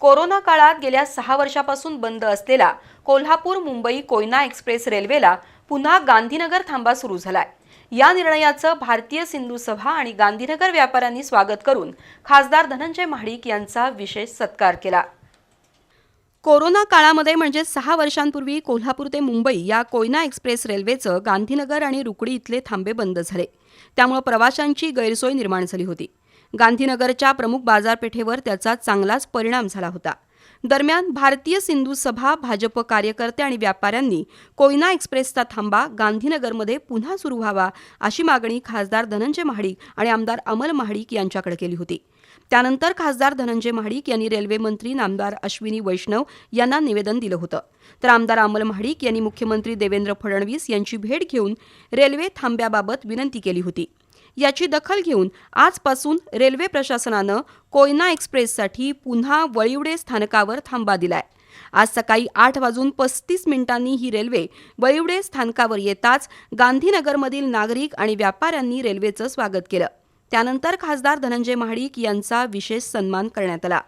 Corona काळात गेल्या सहा वर्षापासून बंद असलेला कोल्हापूर मुंबई कोयना एक्सप्रेस रेल्वेला पुन्हा गांधीनगर थांबा सुरू झालाय. या निर्णयाचं भारतीय सिंधू सभा आणि गांधीनगर व्यापाऱ्यांनी स्वागत करून खासदार धनंजय महाडिक यांचा विशेष सत्कार केला. कोरोना काळामध्ये म्हणजे सहा वर्षांपूर्वी कोल्हापूर ते मुंबई या कोयना एक्सप्रेस रेल्वेचं गांधीनगर आणि रुकडी इथले थांबे बंद झाले. त्यामुळे प्रवाशांची गैरसोय निर्माण झाली होती. गांधीनगरच्या प्रमुख बाजारपेठेवर त्याचा चांगलाच परिणाम झाला होता. दरम्यान भारतीय सिंधू सभा भाजप कार्यकर्ते आणि व्यापाऱ्यांनी कोयना एक्सप्रेसचा थांबा गांधीनगरमध्ये पुन्हा सुरू व्हावा अशी मागणी खासदार धनंजय महाडिक आणि आमदार अमल महाडिक यांच्याकडे केली होती. त्यानंतर खासदार धनंजय महाडिक यांनी रेल्वे मंत्री नामदार अश्विनी वैष्णव यांना निवेदन दिलं होतं. तर आमदार अमल महाडिक यांनी मुख्यमंत्री देवेंद्र फडणवीस यांची भेट घेऊन रेल्वे थांब्याबाबत विनंती केली होती. याची दखल घेऊन आजपासून रेल्वे प्रशासनानं कोयना एक्सप्रेससाठी पुन्हा वळिवडे स्थानकावर थांबा दिलाय. आज सकाळी आठ वाजून पस्तीस मिनिटांनी ही रेल्वे वळिवडे स्थानकावर येताच गांधीनगरमधील नागरिक आणि व्यापाऱ्यांनी रेल्वेचं स्वागत केलं. त्यानंतर खासदार धनंजय महाडिक यांचा विशेष सन्मान करण्यात आला.